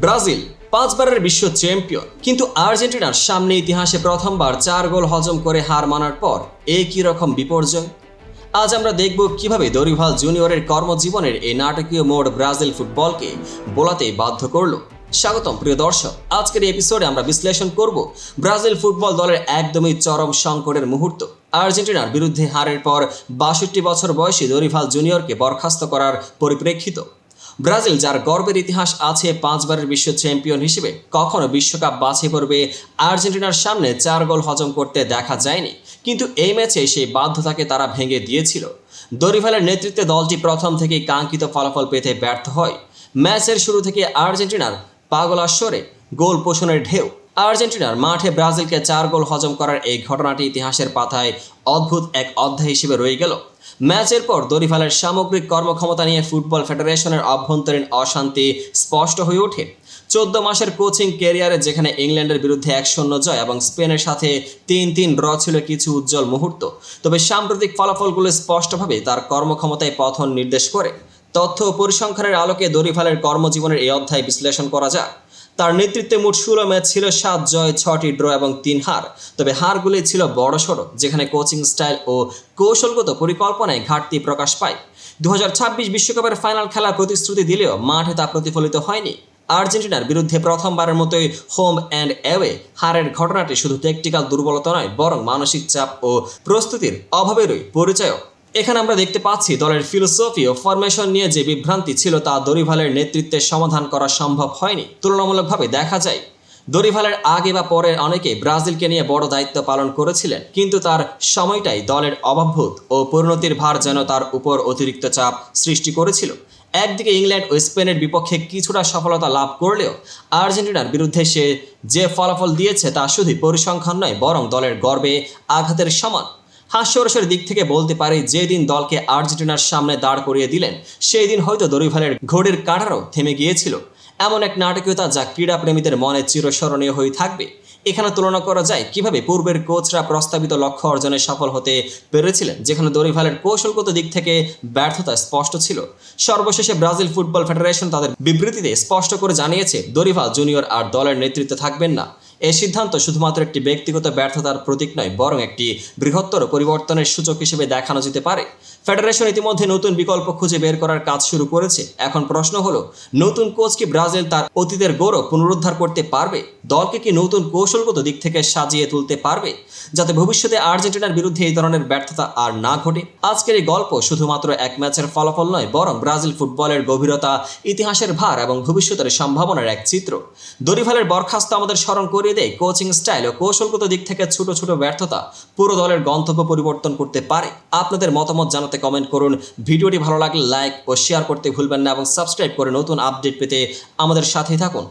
Brazil, পাঁচবারের বিশ্ব champion. কিন্তু আর্জেন্টিনার সামনে ইতিহাসে প্রথমবার চার গোল হজম করে হার মানার পর এ কি রকম বিপর্যয়? আজ আমরা দেখব কীভাবে দরিভাল জুনিয়রের কর্মজীবনের এই নাটকীয় মোড় ব্রাজিল ফুটবলকে বোলাতে বাধ্য করল। স্বাগতম প্রিয় দর্শক, আজকের এপিসোডে আমরা বিশ্লেষণ করব ব্রাজিল ফুটবল দলের একদমই চরম সংকটের মুহূর্ত। আর্জেন্টিনার বিরুদ্ধে হারের পর বাষট্টি বছর বয়সী দরিভাল জুনিয়রকে বরখাস্ত করার পরিপ্রেক্ষিত ব্রাজিল, যার গর্বের ইতিহাস আছে পাঁচবারের বিশ্ব চ্যাম্পিয়ন হিসেবে, কখনো বিশ্বকাপ বাছাই পড়বে আর্জেন্টিনার সামনে চার গোল হজম করতে দেখা যায়নি। কিন্তু এই ম্যাচে সেই বাধ্যতাকে তারা ভেঙে দিয়েছিল। দরিভালের নেতৃত্বে দলটি প্রথম থেকেই কাঙ্ক্ষিত ফলাফল পেতে ব্যর্থ হয়। ম্যাচের শুরু থেকে আর্জেন্টিনার পাগলাশ্বরে গোল পোষণের ঢেউ আর্জেন্টিনার মাঠে ব্রাজিলকে চার গোল হজম করার এই ঘটনাটি ইতিহাসের পাতায় অদ্ভুত এক অধ্যায় হিসেবে রয়ে গেল। ম্যাচের পর দরিফালের সামগ্রিক কর্মক্ষমতা নিয়ে ফুটবল ফেডারেশনের অভ্যন্তরীণ অশান্তি স্পষ্ট হয়ে ওঠে। চোদ্দ মাসের কোচিং ক্যারিয়ারে যেখানে ইংল্যান্ডের বিরুদ্ধে এক শূন্য জয় এবং স্পেনের সাথে তিন তিন ড্র ছিল কিছু উজ্জ্বল মুহূর্ত। তবে সাম্প্রতিক ফলাফলগুলো স্পষ্টভাবে তার কর্মক্ষমতায় পথন নির্দেশ করে। তথ্য পরিসংখ্যানের আলোকে দরিফালের কর্মজীবনের এই অধ্যায় বিশ্লেষণ করা যাক। তার নেতৃত্বে মোট ষোলো ম্যাচ ছিল সাত জয়, ছটি ড্র এবং তিন হার। তবে হারগুলি ছিল বড়সড় যেখানে কোচিং স্টাইল ও কৌশলগত পরিকল্পনায় ঘাটতি প্রকাশ পায়। দু বিশ্বকাপের ফাইনাল খেলার প্রতিশ্রুতি দিলেও মাঠে তা প্রতিফলিত হয়নি। আর্জেন্টিনার বিরুদ্ধে প্রথমবারের মতোই হোম অ্যান্ড অ্যাওয়ে হারের ঘটনাটি শুধু টেকটিক্যাল দুর্বলতা নয়, বরং মানসিক চাপ ও প্রস্তুতির অভাবেরই পরিচয় এখানে আমরা দেখতে পাচ্ছি দলের ফিলোসফি ও ফরমেশন নিয়ে যে বিভ্রান্তি ছিল তা দরিভালের নেতৃত্বে সমাধান করা সম্ভব হয়নি। তুলনামূলকভাবে দেখা যায়, দরিভালের আগে বা পরে অনেকে ব্রাজিলকে নিয়ে বড় দায়িত্ব পালন করেছিলেন, কিন্তু তার সময়টাই দলের অভাবভূত ও পরিণতির ভার যেন তার উপর অতিরিক্ত চাপ সৃষ্টি করেছিল। একদিকে ইংল্যান্ড ও স্পেনের বিপক্ষে কিছুটা সফলতা লাভ করলেও আর্জেন্টিনার বিরুদ্ধে সে যে ফলাফল দিয়েছে তা শুধু পরিসংখ্যান নয়, বরং দলের গর্বে আঘাতের সমান। হাস্যরসের দিক থেকে বলতে পারি যে দিন দলকে আর্জেন্টিনার সামনে দাঁড় করিয়ে দিলেন সেই দিন হয়তো দরিভালের ঘোড়ের কাঁটারও থেমে গিয়েছিল। এমন এক নাটকীয়তা যা ক্রীড়াপ্রেমীদের মনে চিরস্মরণীয় হয়ে থাকবে। এখানে তুলনা করা যায় কীভাবে পূর্বের কোচরা প্রস্তাবিত লক্ষ্য অর্জনে সফল হতে পেরেছিলেন, যেখানে দরিভালের কৌশলগত দিক থেকে ব্যর্থতা স্পষ্ট ছিল। সর্বশেষে ব্রাজিল ফুটবল ফেডারেশন তাদের বিবৃতিতে স্পষ্ট করে জানিয়েছে, দরিভাল জুনিয়র আর দলের নেতৃত্বে থাকবেন না। এই সিদ্ধান্ত শুধুমাত্র একটি ব্যক্তিগত ব্যর্থতার প্রতীক নয়, বরং একটি বৃহত্তর পরিবর্তনের সূচক হিসেবে দেখানো যেতে পারে। ফেডারেশন ইতিমধ্যে নতুন বিকল্প খুঁজে বের করার কাজ শুরু করেছে। এখন প্রশ্ন হলো, নতুন কোচ কি ব্রাজিল তার অতীতের গৌরব পুনরুদ্ধার করতে পারবে? দলকে কি নতুন কৌশলগত দিক থেকে সাজিয়ে তুলতে পারবে? যাতে ভবিষ্যতে আর্জেন্টিনার বিরুদ্ধে এই ধরনের ব্যর্থতা আর না ঘটে? আজকের এই গল্প শুধুমাত্র এক ম্যাচের ফলাফল নয়, বরং ব্রাজিল ফুটবলের গভীরতা, ইতিহাসের ভার এবং ভবিষ্যতের সম্ভাবনার এক চিত্র। দরিভালের বরখাস্ত আমাদের স্মরণ করিয়ে দেয়, কোচিং স্টাইল ও কৌশলগত দিক থেকে ছোট ছোট ব্যর্থতা পুরো দলের গন্তব্য পরিবর্তন করতে পারে। আপনাদের মতামত জানাতে কমেন্ট করুন। ভিডিওটি ভালো লাগলে লাইক ও শেয়ার করতে ভুলবেন না এবং সাবস্ক্রাইব করে নতুন আপডেট পেতে আমাদের সাথেই থাকুন।